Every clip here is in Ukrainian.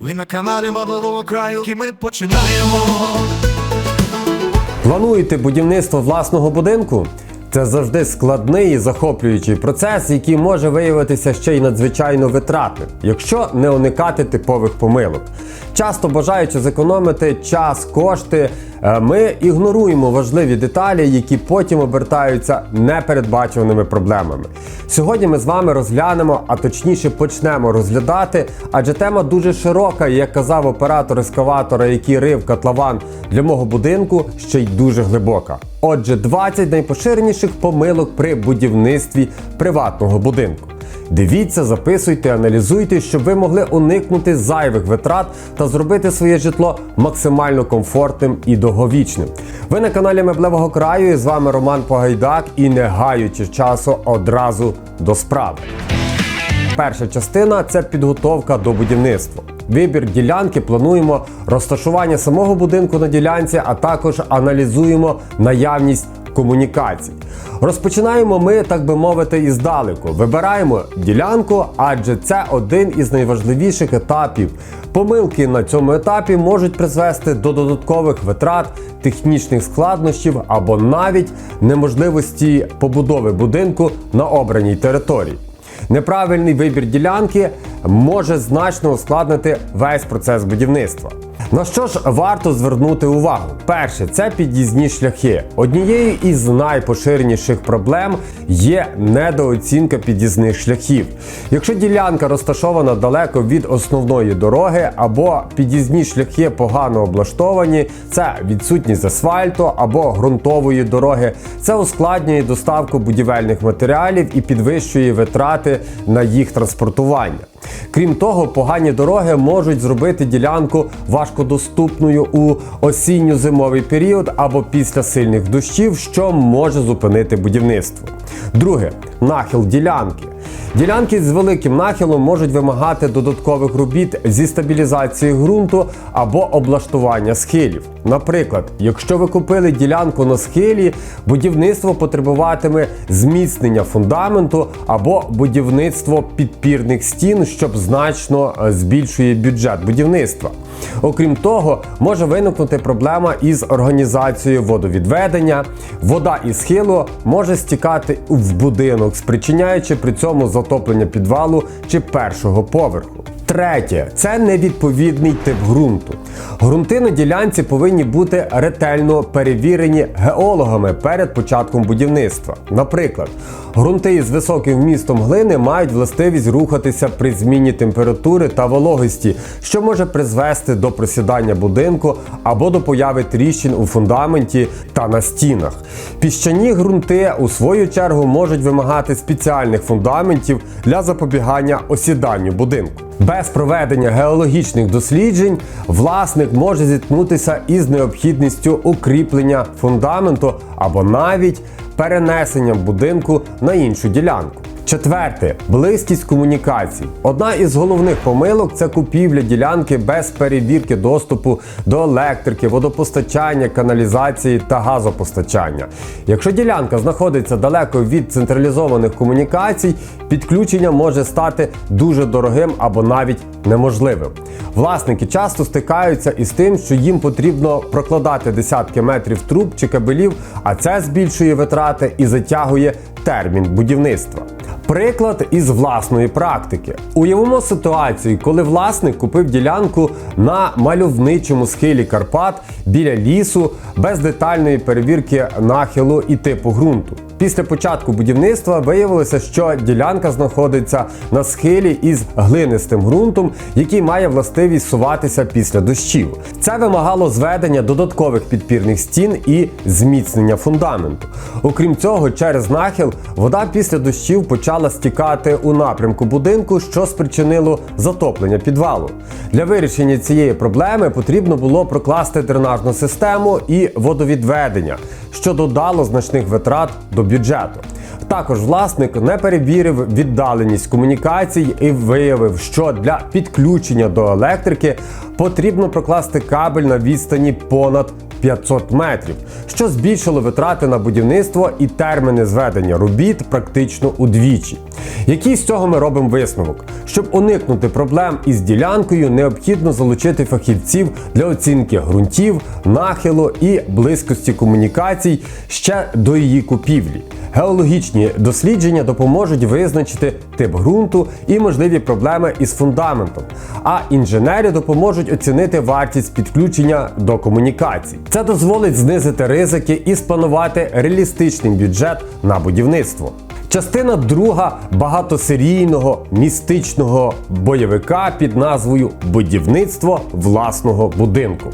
Ви на каналі Малого краю, і ми починаємо. Плануєте будівництво власного будинку? Це завжди складний і захоплюючий процес, який може виявитися ще й надзвичайно витратним, якщо не уникати типових помилок. Часто бажаючи зекономити час, кошти, ми ігноруємо важливі деталі, які потім обертаються непередбачуваними проблемами. Сьогодні ми з вами розглянемо, а точніше почнемо розглядати, адже тема дуже широка, і як казав оператор ескаватора, який рив котлован для мого будинку, ще й дуже глибока. Отже, 20 найпоширеніших помилок при будівництві приватного будинку. Дивіться, записуйте, аналізуйте, щоб ви могли уникнути зайвих витрат та зробити своє житло максимально комфортним і довговічним. Ви на каналі Меблевого краю і з вами Роман Погайдак і не гаючи часу одразу до справи. Перша частина це підготовка до будівництва. Вибір ділянки плануємо розташування самого будинку на ділянці, а також аналізуємо наявність комунікацій. Розпочинаємо ми, так би мовити, іздалеку. Вибираємо ділянку, адже це один із найважливіших етапів. Помилки на цьому етапі можуть призвести до додаткових витрат, технічних складнощів або навіть неможливості побудови будинку на обраній території. Неправильний вибір ділянки може значно ускладнити весь процес будівництва. На що ж варто звернути увагу? Перше, це під'їзні шляхи. Однією із найпоширеніших проблем є недооцінка під'їзних шляхів. Якщо ділянка розташована далеко від основної дороги або під'їзні шляхи погано облаштовані, це відсутність асфальту або ґрунтової дороги, це ускладнює доставку будівельних матеріалів і підвищує витрати на їх транспортування. Крім того, погані дороги можуть зробити ділянку важкодоступною у осінньо-зимовий період або після сильних дощів, що може зупинити будівництво. Друге нахил ділянки. Ділянки з великим нахилом можуть вимагати додаткових робіт зі стабілізації ґрунту або облаштування схилів. Наприклад, якщо ви купили ділянку на схилі, будівництво потребуватиме зміцнення фундаменту або будівництво підпірних стін, що значно е, збільшує бюджет будівництва. Окрім того, може виникнути проблема із організацією водовідведення. Вода із схилу може стікати в будинок, спричиняючи при цьому затоплення підвалу чи першого поверху. Третє це невідповідний тип ґрунту. Грунти на ділянці повинні бути ретельно перевірені геологами перед початком будівництва. Наприклад, ґрунти із високим вмістом глини мають властивість рухатися при зміні температури та вологості, що може призвести до просідання будинку або до появи тріщин у фундаменті та на стінах. Піщані ґрунти у свою чергу можуть вимагати спеціальних фундаментів для запобігання осіданню будинку. Без проведення геологічних досліджень власник може зіткнутися із необхідністю укріплення фундаменту або навіть перенесенням будинку на іншу ділянку. Четверте близькість комунікацій. Одна із головних помилок це купівля ділянки без перевірки доступу до електрики, водопостачання, каналізації та газопостачання. Якщо ділянка знаходиться далеко від централізованих комунікацій, підключення може стати дуже дорогим або навіть неможливим. Власники часто стикаються із тим, що їм потрібно прокладати десятки метрів труб чи кабелів, а це збільшує витрати і затягує термін будівництва. Приклад із власної практики. Уявимо ситуацію, коли власник купив ділянку на мальовничому схилі Карпат біля лісу без детальної перевірки нахилу і типу ґрунту. Після початку будівництва виявилося, що ділянка знаходиться на схилі із глинистим ґрунтом, який має властивість суватися після дощів. Це вимагало зведення додаткових підпірних стін і зміцнення фундаменту. Окрім цього, через нахил вода після дощів почала стікати у напрямку будинку, що спричинило затоплення підвалу. Для вирішення цієї проблеми потрібно було прокласти дренажну систему і водовідведення що додало значних витрат до бюджету. Також власник не перевірив віддаленість комунікацій і виявив, що для підключення до електрики потрібно прокласти кабель на відстані понад 500 метрів, що збільшило витрати на будівництво і терміни зведення робіт практично удвічі. Який з цього ми робимо висновок? Щоб уникнути проблем із ділянкою, необхідно залучити фахівців для оцінки ґрунтів, нахилу і близькості комунікацій ще до її купівлі. Геологічні дослідження допоможуть визначити тип ґрунту і можливі проблеми із фундаментом. А інженери допоможуть оцінити вартість підключення до комунікацій. Це дозволить знизити ризики і спланувати реалістичний бюджет на будівництво. Частина друга багатосерійного містичного бойовика під назвою Будівництво власного будинку.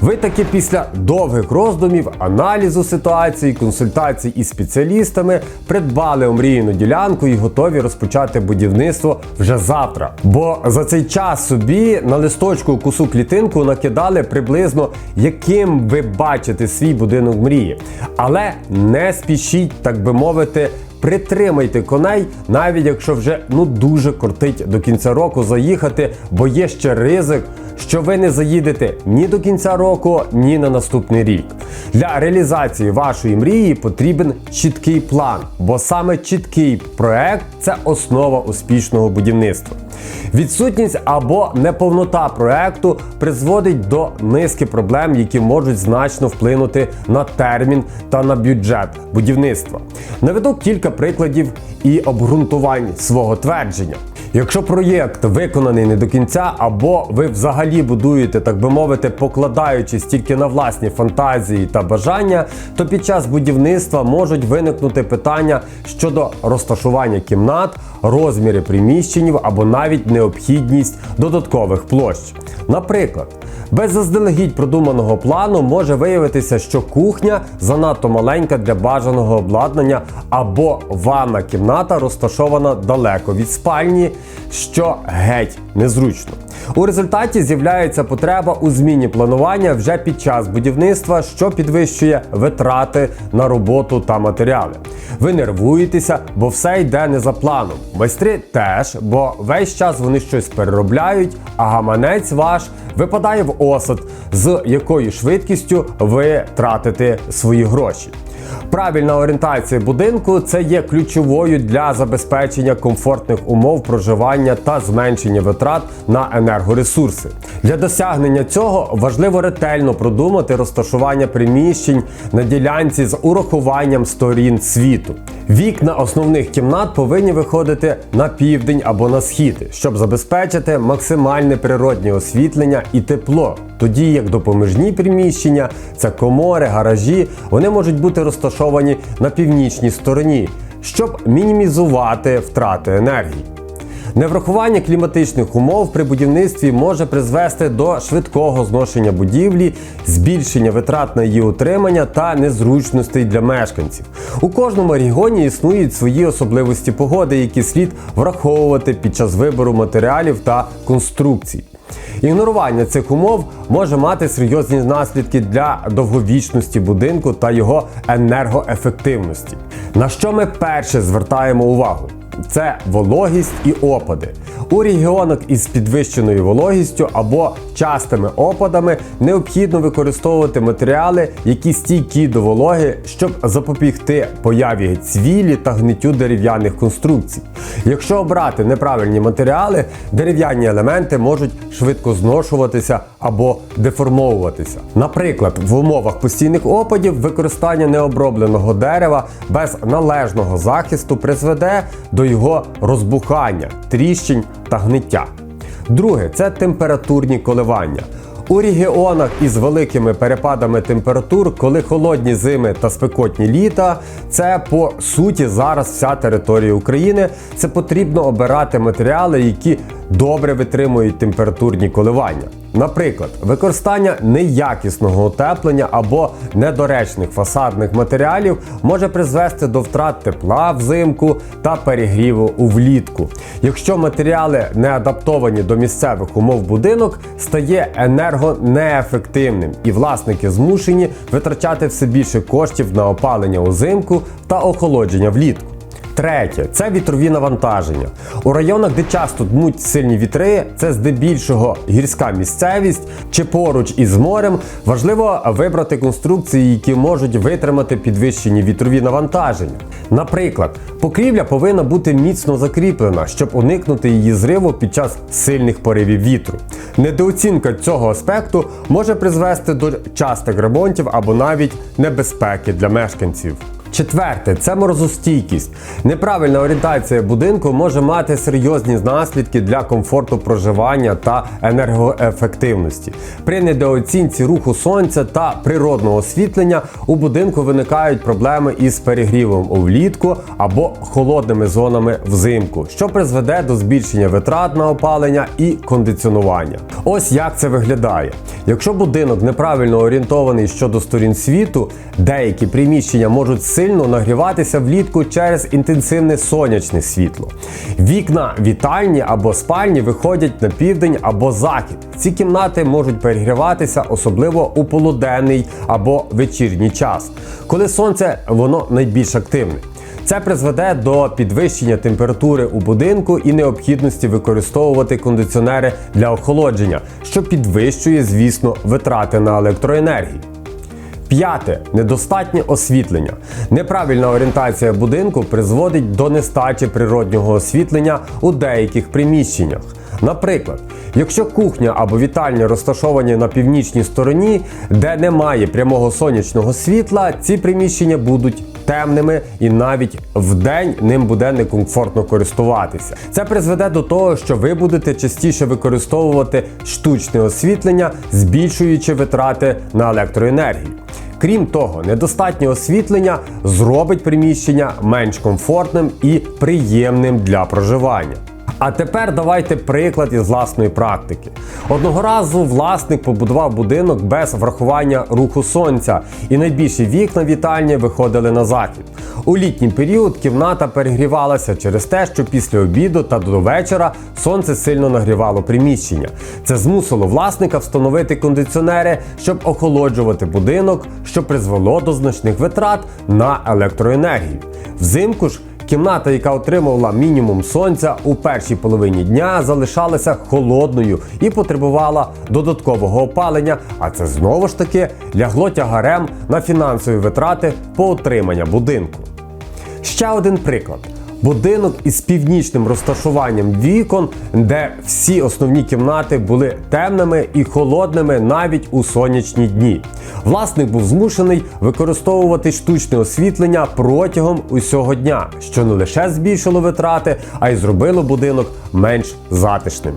Ви таки після довгих роздумів, аналізу ситуації, консультацій із спеціалістами придбали омріяну ділянку і готові розпочати будівництво вже завтра. Бо за цей час собі на листочку кусу клітинку накидали приблизно, яким ви бачите свій будинок мрії. Але не спішіть, так би мовити. Притримайте коней, навіть якщо вже ну дуже кортить до кінця року заїхати, бо є ще ризик, що ви не заїдете ні до кінця року, ні на наступний рік. Для реалізації вашої мрії потрібен чіткий план, бо саме чіткий проект це основа успішного будівництва. Відсутність або неповнота проекту призводить до низки проблем, які можуть значно вплинути на термін та на бюджет будівництва. Наведу кілька прикладів і обґрунтувань свого твердження. Якщо проєкт виконаний не до кінця, або ви взагалі будуєте, так би мовити, покладаючись тільки на власні фантазії та бажання, то під час будівництва можуть виникнути питання щодо розташування кімнат, розміри приміщень або навіть необхідність додаткових площ. Наприклад, без заздалегідь продуманого плану може виявитися, що кухня занадто маленька для бажаного обладнання, або ванна кімната розташована далеко від спальні, що геть незручно. У результаті з'являється потреба у зміні планування вже під час будівництва, що підвищує витрати на роботу та матеріали. Ви нервуєтеся, бо все йде не за планом. Майстри теж, бо весь час вони щось переробляють, а гаманець ваш випадає в осад, з якою швидкістю ви тратите свої гроші. Правильна орієнтація будинку це є ключовою для забезпечення комфортних умов проживання та зменшення витрат на енергоресурси. Для досягнення цього важливо ретельно продумати розташування приміщень на ділянці з урахуванням сторін світу. Вікна основних кімнат повинні виходити на південь або на схід, щоб забезпечити максимальне природнє освітлення і тепло. Тоді як допоміжні приміщення, це комори, гаражі, вони можуть бути розташовані на північній стороні, щоб мінімізувати втрати енергії. Неврахування кліматичних умов при будівництві може призвести до швидкого зношення будівлі, збільшення витрат на її утримання та незручностей для мешканців. У кожному регіоні існують свої особливості погоди, які слід враховувати під час вибору матеріалів та конструкцій. Ігнорування цих умов може мати серйозні наслідки для довговічності будинку та його енергоефективності. На що ми перше звертаємо увагу? Це вологість і опади. У регіонах із підвищеною вологістю або частими опадами необхідно використовувати матеріали, які стійкі до вологи, щоб запобігти появі цвілі та гниттю дерев'яних конструкцій. Якщо обрати неправильні матеріали, дерев'яні елементи можуть швидко зношуватися або деформовуватися. Наприклад, в умовах постійних опадів використання необробленого дерева без належного захисту призведе до його розбухання, тріщень та гниття. Друге це температурні коливання. У регіонах із великими перепадами температур, коли холодні зими та спекотні літа, це по суті зараз вся територія України. Це потрібно обирати матеріали, які добре витримують температурні коливання. Наприклад, використання неякісного утеплення або недоречних фасадних матеріалів може призвести до втрат тепла взимку та перегріву у влітку. Якщо матеріали не адаптовані до місцевих умов будинок, стає енергонеефективним, і власники змушені витрачати все більше коштів на опалення узимку та охолодження влітку. Третє це вітрові навантаження. У районах, де часто дмуть сильні вітри, це здебільшого гірська місцевість чи поруч із морем. Важливо вибрати конструкції, які можуть витримати підвищені вітрові навантаження. Наприклад, покрівля повинна бути міцно закріплена, щоб уникнути її зриву під час сильних поривів вітру. Недооцінка цього аспекту може призвести до частих ремонтів або навіть небезпеки для мешканців. Четверте це морозостійкість. Неправильна орієнтація будинку може мати серйозні наслідки для комфорту проживання та енергоефективності. При недооцінці руху сонця та природного освітлення у будинку виникають проблеми із перегрівом влітку або холодними зонами взимку, що призведе до збільшення витрат на опалення і кондиціонування. Ось як це виглядає. Якщо будинок неправильно орієнтований щодо сторін світу, деякі приміщення можуть сильно нагріватися влітку через інтенсивне сонячне світло. Вікна вітальні або спальні виходять на південь або захід. Ці кімнати можуть перегріватися, особливо у полуденний або вечірній час, коли сонце воно найбільш активне. Це призведе до підвищення температури у будинку і необхідності використовувати кондиціонери для охолодження, що підвищує, звісно, витрати на електроенергію. П'яте недостатнє освітлення. Неправильна орієнтація будинку призводить до нестачі природнього освітлення у деяких приміщеннях. Наприклад, якщо кухня або вітальня розташовані на північній стороні, де немає прямого сонячного світла, ці приміщення будуть темними і навіть вдень ним буде некомфортно користуватися. Це призведе до того, що ви будете частіше використовувати штучне освітлення, збільшуючи витрати на електроенергію. Крім того, недостатнє освітлення зробить приміщення менш комфортним і приємним для проживання. А тепер давайте приклад із власної практики. Одного разу власник побудував будинок без врахування руху сонця, і найбільші вікна вітальні виходили на захід. У літній період кімната перегрівалася через те, що після обіду та до вечора сонце сильно нагрівало приміщення. Це змусило власника встановити кондиціонери, щоб охолоджувати будинок, що призвело до значних витрат на електроенергію. Взимку ж Кімната, яка отримувала мінімум сонця у першій половині дня, залишалася холодною і потребувала додаткового опалення. А це знову ж таки лягло тягарем на фінансові витрати по утримання будинку. Ще один приклад. Будинок із північним розташуванням вікон, де всі основні кімнати були темними і холодними навіть у сонячні дні. Власник був змушений використовувати штучне освітлення протягом усього дня, що не лише збільшило витрати, а й зробило будинок менш затишним.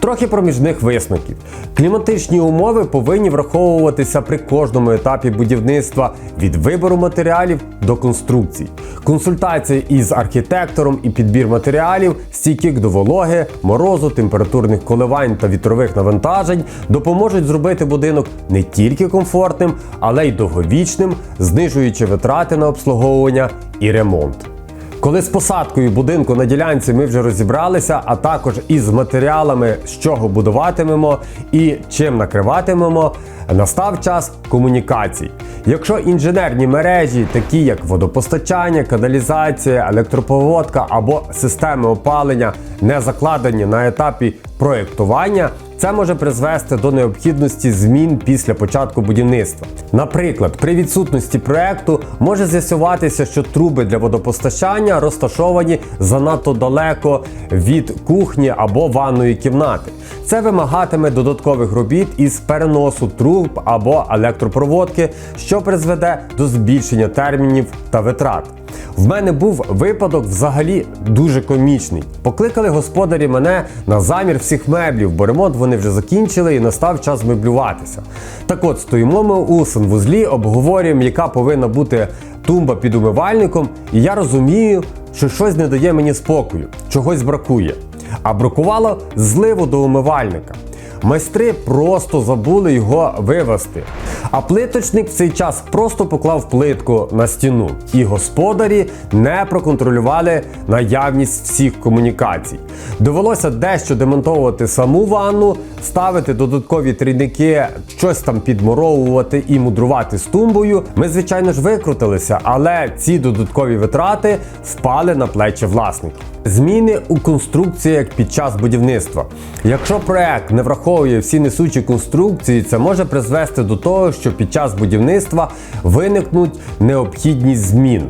Трохи проміжних висновків. Кліматичні умови повинні враховуватися при кожному етапі будівництва від вибору матеріалів до конструкцій. Консультація із архітектором і підбір матеріалів, стійких до вологи, морозу, температурних коливань та вітрових навантажень допоможуть зробити будинок не тільки комфортним, але й довговічним, знижуючи витрати на обслуговування і ремонт. Коли з посадкою будинку на ділянці ми вже розібралися, а також із матеріалами, з чого будуватимемо і чим накриватимемо, настав час комунікацій. Якщо інженерні мережі, такі як водопостачання, каналізація, електропроводка або системи опалення, не закладені на етапі проєктування, це може призвести до необхідності змін після початку будівництва. Наприклад, при відсутності проекту може з'ясуватися, що труби для водопостачання розташовані занадто далеко від кухні або ванної кімнати. Це вимагатиме додаткових робіт із переносу труб або електропроводки, що призведе до збільшення термінів та витрат. В мене був випадок взагалі дуже комічний. Покликали господарі мене на замір всіх меблів, бо ремонт вони вже закінчили і настав час меблюватися. Так от стоїмо ми у санвузлі, обговорюємо, яка повинна бути тумба під умивальником, і я розумію, що щось не дає мені спокою, чогось бракує. А бракувало зливу до умивальника. Майстри просто забули його вивести. А плиточник в цей час просто поклав плитку на стіну, і господарі не проконтролювали наявність всіх комунікацій. Довелося дещо демонтовувати саму ванну, ставити додаткові трійники, щось там підмуровувати і мудрувати з тумбою, ми звичайно ж викрутилися, але ці додаткові витрати впали на плечі власників. Зміни у конструкціях під час будівництва. Якщо проект не враховує всі несучі конструкції, це може призвести до того, що під час будівництва виникнуть необхідність змін.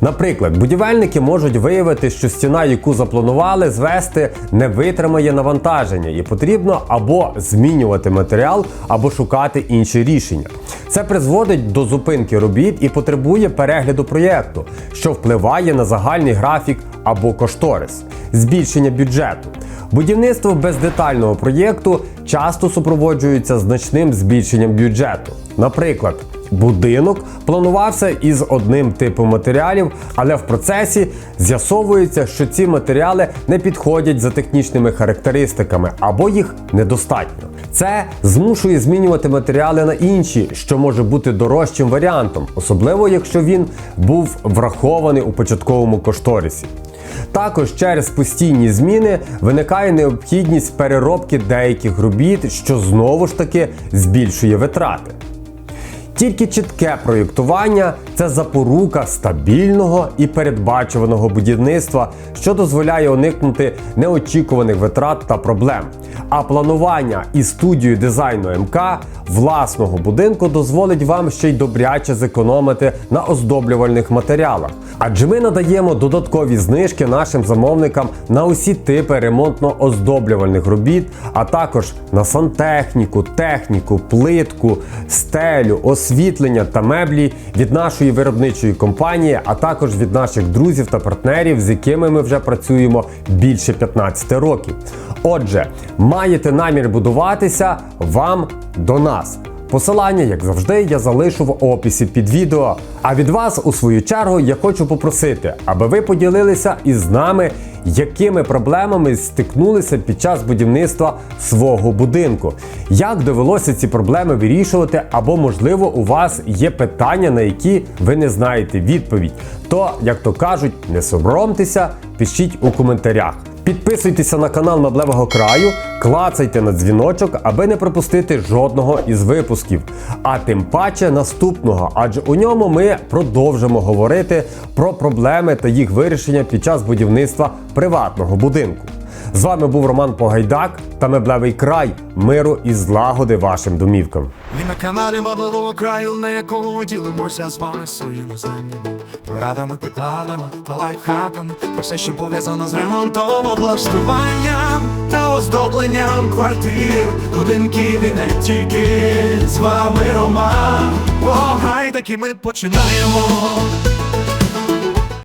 Наприклад, будівельники можуть виявити, що стіна, яку запланували звести, не витримає навантаження, і потрібно або змінювати матеріал, або шукати інші рішення. Це призводить до зупинки робіт і потребує перегляду проєкту, що впливає на загальний графік або кошторис, збільшення бюджету. Будівництво без детального проєкту часто супроводжується значним збільшенням бюджету. Наприклад, будинок планувався із одним типом матеріалів, але в процесі з'ясовується, що ці матеріали не підходять за технічними характеристиками або їх недостатньо. Це змушує змінювати матеріали на інші, що може бути дорожчим варіантом, особливо якщо він був врахований у початковому кошторисі. Також через постійні зміни виникає необхідність переробки деяких робіт, що знову ж таки збільшує витрати. Тільки чітке проєктування це запорука стабільного і передбачуваного будівництва, що дозволяє уникнути неочікуваних витрат та проблем. А планування і студію дизайну МК власного будинку дозволить вам ще й добряче зекономити на оздоблювальних матеріалах. Адже ми надаємо додаткові знижки нашим замовникам на усі типи ремонтно-оздоблювальних робіт, а також на сантехніку, техніку, плитку, стелю, освітлення та меблі від нашої виробничої компанії, а також від наших друзів та партнерів, з якими ми вже працюємо більше 15 років. Отже, маєте намір будуватися вам до нас. Посилання, як завжди, я залишу в описі під відео. А від вас, у свою чергу, я хочу попросити, аби ви поділилися із нами, якими проблемами стикнулися під час будівництва свого будинку. Як довелося ці проблеми вирішувати, або, можливо, у вас є питання, на які ви не знаєте відповідь. То, як то кажуть, не соромтеся, пишіть у коментарях. Підписуйтеся на канал Меблевого краю, клацайте на дзвіночок, аби не пропустити жодного із випусків. А тим паче наступного, адже у ньому ми продовжимо говорити про проблеми та їх вирішення під час будівництва приватного будинку. З вами був Роман Погайдак та Меблевий край миру і злагоди вашим домівкам. Ви на каналі Модливого краю, на якому ділимося з вами своїми знаннями, порадами, прикладами та лайфхаками, про все, що пов'язано з ремонтом, облаштуванням та оздобленням квартир, будинків і не тільки з вами Роман. Погай, таки ми починаємо.